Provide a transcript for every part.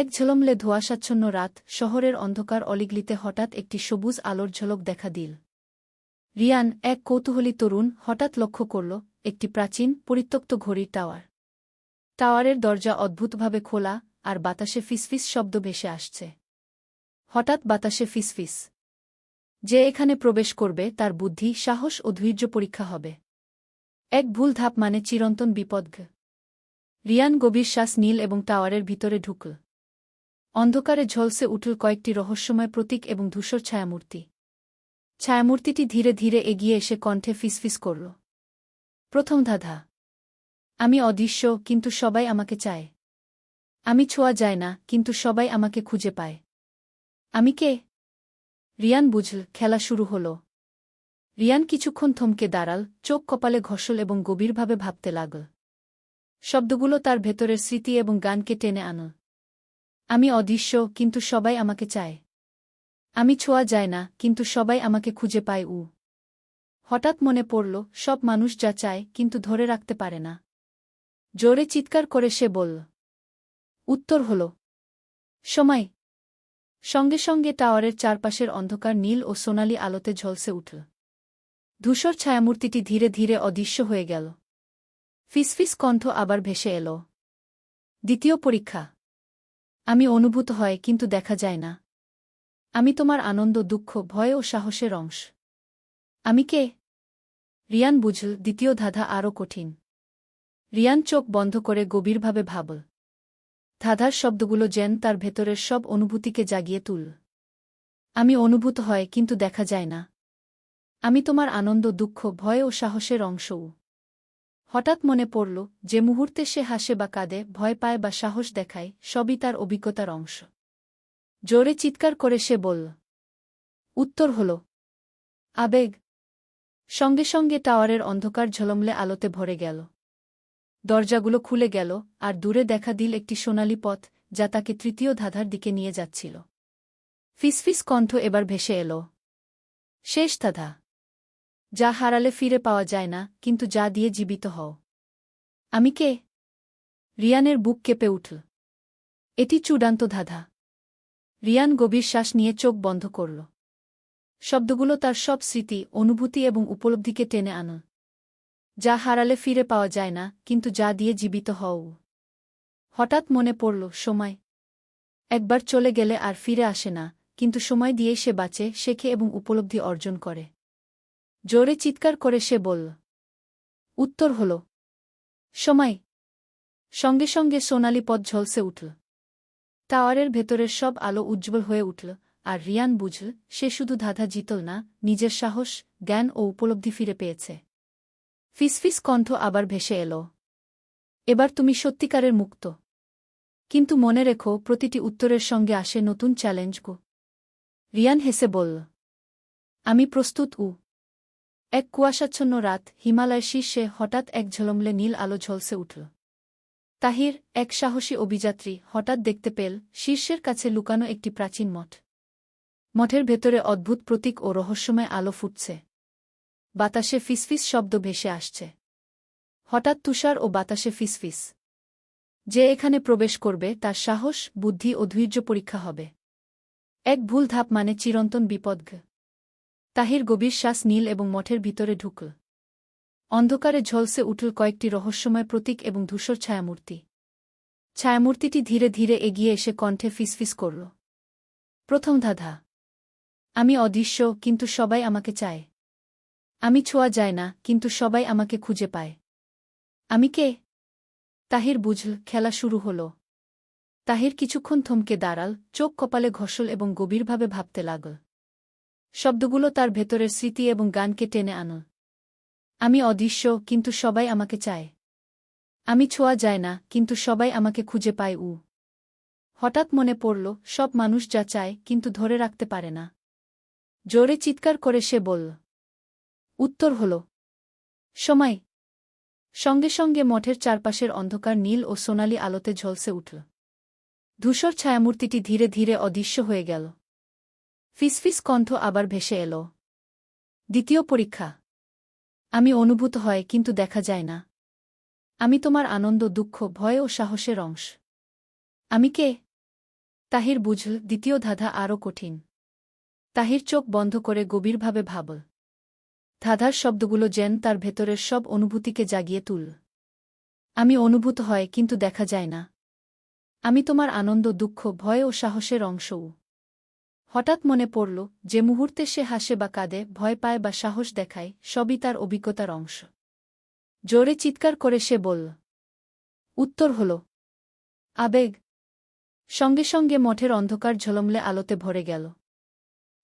এক ঝলমলে ধোঁয়াশাচ্ছন্ন রাত, শহরের অন্ধকার অলিগলিতে হঠাৎ একটি সবুজ আলোর ঝলক দেখা দিল। রিয়ান, এক কৌতূহলী তরুণ, হঠাৎ লক্ষ্য করল, একটি প্রাচীন, পরিত্যক্ত ঘড়ির টাওয়ার। টাওয়ারের দরজা অদ্ভুতভাবে খোলা, আর বাতাসে ফিসফিস শব্দ ভেসে আসছে। হঠাৎ বাতাসে ফিসফিস। যে এখানে প্রবেশ করবে, তার বুদ্ধি, সাহস ও ধৈর্য পরীক্ষা হবে। এক ভুল ধাপ মানে চিরন্তন বিপদ রিয়ান গভীর শ্বাস নীল এবং টাওয়ারের ভিতরে ঢুকল। অন্ধকারে ঝলসে উঠল কয়েকটি রহস্যময় প্রতীক এবং ধূসর ছায়ামূর্তি। ছায়ামূর্তিটি ধীরে ধীরে এগিয়ে এসে কণ্ঠে ফিসফিস করল। প্রথম ধাধা। আমি অদৃশ্য, কিন্তু সবাই আমাকে চায়। আমি ছোঁয়া যায় না, কিন্তু সবাই আমাকে খুঁজে পায়। আমি কে? রিয়ান বুঝল, খেলা শুরু হল। রিয়ান কিছুক্ষণ থমকে দাঁড়াল, চোখ কপালে ঘষল এবং গভীরভাবে ভাবতে লাগল। শব্দগুলো তার ভেতরের স্মৃতি এবং গানকে টেনে আনল। আমি অদৃশ্য, কিন্তু সবাই আমাকে চায়। আমি ছোঁয়া যায় না, কিন্তু সবাই আমাকে খুঁজে পায়, উ। হঠাৎ মনে পড়ল, সব মানুষ যা চায়, কিন্তু ধরে রাখতে পারে না। জোরে চিৎকার করে সে বলল। উত্তর হল, সময়। সঙ্গে সঙ্গে টাওয়ারের চারপাশের অন্ধকার নীল ও সোনালি আলোতে ঝলসে উঠল। ধূসর ছায়ামূর্তিটি ধীরে ধীরে অদৃশ্য হয়ে গেল। ফিসফিস কণ্ঠ আবার ভেসে এল। দ্বিতীয় পরীক্ষা। আমি অনুভূত হয়, কিন্তু দেখা যায় না। আমি তোমার আনন্দ, দুঃখ, ভয় ও সাহসের অংশ। আমি কে? রিয়ান বুঝল, দ্বিতীয় ধাঁধা আরও কঠিন। রিয়ান চোখ বন্ধ করে গভীরভাবে ভাবল। ধাঁধার শব্দগুলো যেন তার ভেতরের সব অনুভূতিকে জাগিয়ে তুল। আমি অনুভূত হয়, কিন্তু দেখা যায় না। আমি তোমার আনন্দ, দুঃখ, ভয় ও সাহসের অংশও। হঠাৎ মনে পড়ল যে মুহূর্তে সে হাসে বা কাঁদে, ভয় পায় বা সাহস দেখায়, সবই তার অভিজ্ঞতার অংশ। জোরে চিৎকার করে সে বলল, উত্তর হল, আবেগ। সঙ্গে সঙ্গে টাওয়ারের অন্ধকার ঝলমলে আলোতে ভরে গেল। দরজাগুলো খুলে গেল আর দূরে দেখা দিল একটি সোনালি পথ, যা তাকে তৃতীয় ধাঁধার দিকে নিয়ে যাচ্ছিল। ফিসফিস কণ্ঠ এবার ভেসে এল, শেষ ধাঁধা। যা হারালে ফিরে পাওয়া যায় না, কিন্তু যা দিয়ে জীবিত হও। আমি কে? রিয়ানের বুক কেঁপে উঠল। এটি চূড়ান্ত ধাঁধা। রিয়ান গভীর শ্বাস নিয়ে চোখ বন্ধ করল। শব্দগুলো তার সব স্মৃতি, অনুভূতি এবং উপলব্ধিকে টেনে আন যা হারালে ফিরে পাওয়া যায় না, কিন্তু যা দিয়ে জীবিত হও। হঠাৎ মনে পড়ল, সময়। একবার চলে গেলে আর ফিরে আসে না, কিন্তু সময় দিয়েই সে বাঁচে, শেখে এবং উপলব্ধি অর্জন করে। জোরে চিৎকার করে সে বলল। উত্তর হল, সময়। সঙ্গে সঙ্গে সোনালি পথ ঝলসে উঠল। টাওয়ারের ভেতরের সব আলো উজ্জ্বল হয়ে উঠল, আর রিয়ান বুঝল, সে শুধু ধাঁধা জিতল না, নিজের সাহস, জ্ঞান ও উপলব্ধি ফিরে পেয়েছে। ফিসফিস কণ্ঠ আবার ভেসে এল, এবার তুমি সত্যিকারের মুক্ত। কিন্তু মনে রেখো, প্রতিটি উত্তরের সঙ্গে আসে নতুন চ্যালেঞ্জ গো। রিয়ান হেসে বলল, আমি প্রস্তুত, উ। এক কুয়াশাচ্ছন্ন রাত হিমালয়ের শীর্ষে হঠাৎ এক ঝলমলে নীল আলো ঝলসে উঠল। তাহির, এক সাহসী অভিযাত্রী, হঠাৎ দেখতে পেল শীর্ষের কাছে লুকানো একটি প্রাচীন মঠ। মঠের ভেতরে অদ্ভুত প্রতীক ও রহস্যময় আলো ফুটছে। বাতাসে ফিসফিস শব্দ ভেসে আসছে। হঠাৎ তুষার ও বাতাসে ফিসফিস। যে এখানে প্রবেশ করবে তার সাহস, বুদ্ধি ও ধৈর্য পরীক্ষা হবে। এক ভুল ধাপ মানে চিরন্তন বিপদ। তাহির গভীর শ্বাস নীল এবং মঠের ভিতরে ঢুকল। অন্ধকারে ঝলসে উঠল কয়েকটি রহস্যময় প্রতীক এবং ধূসর ছায়ামূর্তি। ছায়ামূর্তিটি ধীরে ধীরে এগিয়ে এসে কণ্ঠে ফিসফিস করল। প্রথম ধাধা। আমি অদৃশ্য, কিন্তু সবাই আমাকে চায়। আমি ছোঁয়া যায় না, কিন্তু সবাই আমাকে খুঁজে পায়। আমি কে? তাহির বুঝল, খেলা শুরু হল। তাহির কিছুক্ষণ থমকে দাঁড়াল, চোখ কপালে ঘষল এবং গভীরভাবে ভাবতে লাগল। শব্দগুলো তার ভেতরের স্মৃতি এবং গানকে টেনে আনল আমি অদৃশ্য, কিন্তু সবাই আমাকে চায়। আমি ছোঁয়া যায় না, কিন্তু সবাই আমাকে খুঁজে পায়, উ। হঠাৎ মনে পড়ল, সব মানুষ যা চায়, কিন্তু ধরে রাখতে পারে না। জোরে চিৎকার করে সে বলল। উত্তর হল, সময়। সঙ্গে সঙ্গে মঠের চারপাশের অন্ধকার নীল ও সোনালি আলোতে ঝলসে উঠল। ধূসর ছায়ামূর্তিটি ধীরে ধীরে অদৃশ্য হয়ে গেল। ফিসফিস কণ্ঠ আবার ভেসে এল। দ্বিতীয় পরীক্ষা। আমি অনুভূত হয়, কিন্তু দেখা যায় না। আমি তোমার আনন্দ, দুঃখ, ভয় ও সাহসের অংশ। আমি কে? তাহির বুঝল দ্বিতীয় ধাঁধা আরও কঠিন। তাহির চোখ বন্ধ করে গভীরভাবে ভাবল ধাঁধার শব্দগুলো যেন তার ভেতরের সব অনুভূতিকে জাগিয়ে তুল। আমি অনুভূত হয়, কিন্তু দেখা যায় না। আমি তোমার আনন্দ, দুঃখ, ভয় ও সাহসের অংশও। হঠাৎ মনে পড়ল যে মুহূর্তে সে হাসে বা কাঁদে, ভয় পায় বা সাহস দেখায়, সবই তার অভিজ্ঞতার অংশ। জোরে চিৎকার করে সে বলল, উত্তর হল, আবেগ। সঙ্গে সঙ্গে মঠের অন্ধকার ঝলমলে আলোতে ভরে গেল।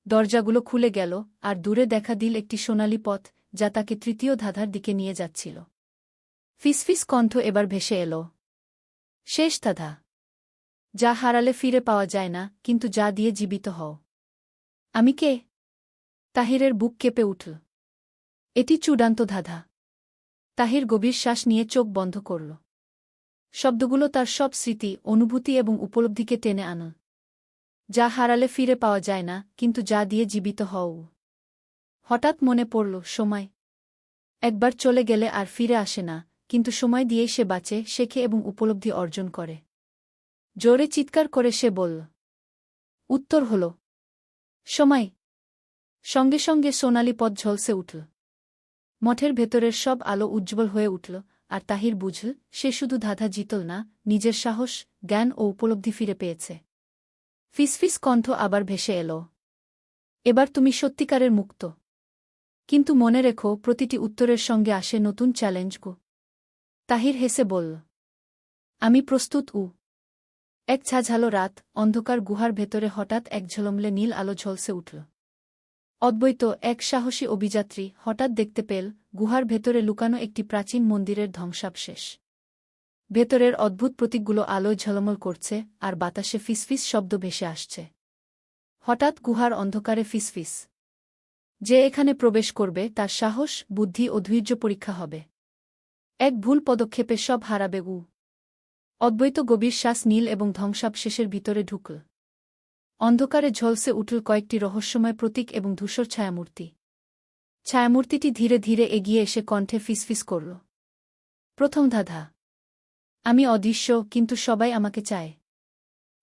দরজাগুলো খুলে গেল আর দূরে দেখা দিল একটি সোনালি পথ, যা তাকে তৃতীয় ধাঁধার দিকে নিয়ে যাচ্ছিল। ফিসফিস কণ্ঠ এবার ভেসে এল, শেষ ধাঁধা। যা হারালে ফিরে পাওয়া যায় না, কিন্তু যা দিয়ে জীবিত হও। আমি কে? তাহিরের বুক কেঁপে উঠল। এটি চূড়ান্ত ধাঁধা। তাহির গভীর শ্বাস নিয়ে চোখ বন্ধ করল। শব্দগুলো তার সব স্মৃতি, অনুভূতি এবং উপলব্ধিকে টেনে আনল। যা হারালে ফিরে পাওয়া যায় না, কিন্তু যা দিয়ে জীবিত হও। হঠাৎ মনে পড়ল, সময়। একবার চলে গেলে আর ফিরে আসে না, কিন্তু সময় দিয়েই সে বাঁচে, শেখে এবং উপলব্ধি অর্জন করে। জোরে চিৎকার করে সে বলল। উত্তর হল, সময়। সঙ্গে সঙ্গে সোনালি পথ ঝলসে উঠল। মঠের ভেতরের সব আলো উজ্জ্বল হয়ে উঠল, আর তাহির বুঝল, সে শুধু ধাঁধা জিতল না, নিজের সাহস, জ্ঞান ও উপলব্ধি ফিরে পেয়েছে। ফিসফিস কণ্ঠ আবার ভেসে এল, এবার তুমি সত্যিকারের মুক্ত। কিন্তু মনে রেখো, প্রতিটি উত্তরের সঙ্গে আসে নতুন চ্যালেঞ্জ গো। তাহির হেসে বলল, আমি প্রস্তুত, উ। এক ছাঝালো রাত অন্ধকার গুহার ভেতরে হঠাৎ এক ঝলমলে নীল আলো ঝলসে উঠল। অদ্বৈত এক সাহসী অভিযাত্রী হঠাৎ দেখতে পেল গুহার ভেতরে লুকানো একটি প্রাচীন মন্দিরের ধ্বংসাবশেষ। ভেতরের অদ্ভুত প্রতীকগুলো আলোয় ঝলমল করছে আর বাতাসে ফিসফিস শব্দ ভেসে আসছে। হঠাৎ গুহার অন্ধকারে ফিসফিস। যে এখানে প্রবেশ করবে তার সাহস, বুদ্ধি ও ধৈর্য পরীক্ষা হবে। এক ভুল পদক্ষেপে সব হারাবে উ অদ্বৈত গভীর শ্বাস নীল এবং ধ্বংসাবশেষের ভিতরে ঢুকল। অন্ধকারে ঝলসে উঠল কয়েকটি রহস্যময় প্রতীক এবং ধূসর ছায়ামূর্তি। ছায়ামূর্তিটি ধীরে ধীরে এগিয়ে এসে কণ্ঠে ফিসফিস করল। প্রথম ধাধা। আমি অদৃশ্য, কিন্তু সবাই আমাকে চায়।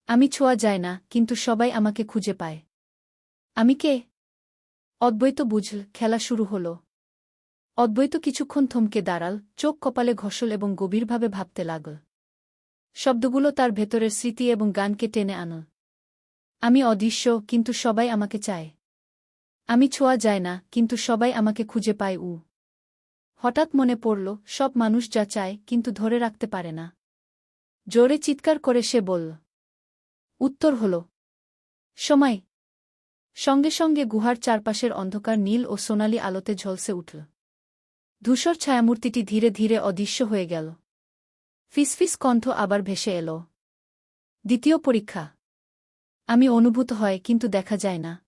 আমি ছোঁয়া যায় না, কিন্তু সবাই আমাকে খুঁজে পায়। আমি কে? অদ্বৈত বুঝল, খেলা শুরু হল। অদ্বৈত কিছুক্ষণ থমকে দাঁড়াল, চোখ কপালে ঘষল এবং গভীরভাবে ভাবতে লাগল। শব্দগুলো তার ভেতরের স্মৃতি এবং গানকে টেনে আনল আমি অদৃশ্য, কিন্তু সবাই আমাকে চায়। আমি ছোঁয়া যায় না, কিন্তু সবাই আমাকে খুঁজে পায়, উ। হঠাৎ মনে পড়ল, সব মানুষ যা চায়, কিন্তু ধরে রাখতে পারে না। জোরে চিৎকার করে সে বলল। উত্তর হল, সময়। সঙ্গে সঙ্গে গুহার চারপাশের অন্ধকার নীল ও সোনালি আলোতে ঝলসে উঠল। ধূসর ছায়ামূর্তিটি ধীরে ধীরে অদৃশ্য হয়ে গেল। ফিসফিস কণ্ঠ আবার ভেসে এল। দ্বিতীয় পরীক্ষা। আমি অনুভূত হয়, কিন্তু দেখা যায় না।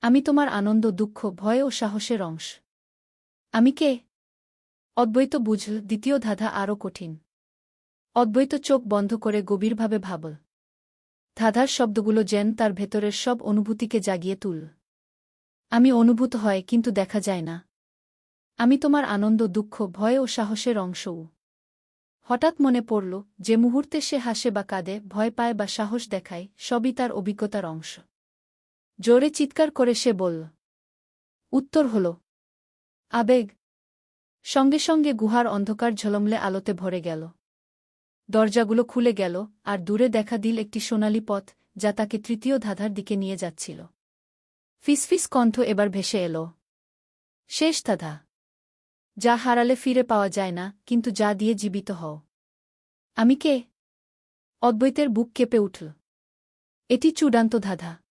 আমি তোমার আনন্দ, দুঃখ, ভয় ও সাহসের অংশ। আমি কে? অদ্বৈত বুঝল দ্বিতীয় ধাঁধা আরও কঠিন। অদ্বৈত চোখ বন্ধ করে গভীরভাবে ভাবল ধাঁধার শব্দগুলো যেন তার ভেতরের সব অনুভূতিকে জাগিয়ে তুল। আমি অনুভূত হয়, কিন্তু দেখা যায় না। আমি তোমার আনন্দ, দুঃখ, ভয় ও সাহসের অংশও। হঠাৎ মনে পড়ল যে মুহূর্তে সে হাসে বা কাঁদে, ভয় পায় বা সাহস দেখায়, সবই তার অভিজ্ঞতার অংশ। জোরে চিৎকার করে সে বলল, উত্তর হল, আবেগ। সঙ্গে সঙ্গে গুহার অন্ধকার ঝলমলে আলোতে ভরে গেল। দরজাগুলো খুলে গেল আর দূরে দেখা দিল একটি সোনালি পথ, যা তাকে তৃতীয় ধাঁধার দিকে নিয়ে যাচ্ছিল। ফিসফিস কণ্ঠ এবার ভেসে এল, শেষ ধাঁধা। যা হারালে ফিরে পাওয়া যায় না, কিন্তু যা দিয়ে জীবিত হও। আমি কে? অদ্বৈতের বুক কেঁপে উঠল। এটি চূড়ান্ত ধাঁধা।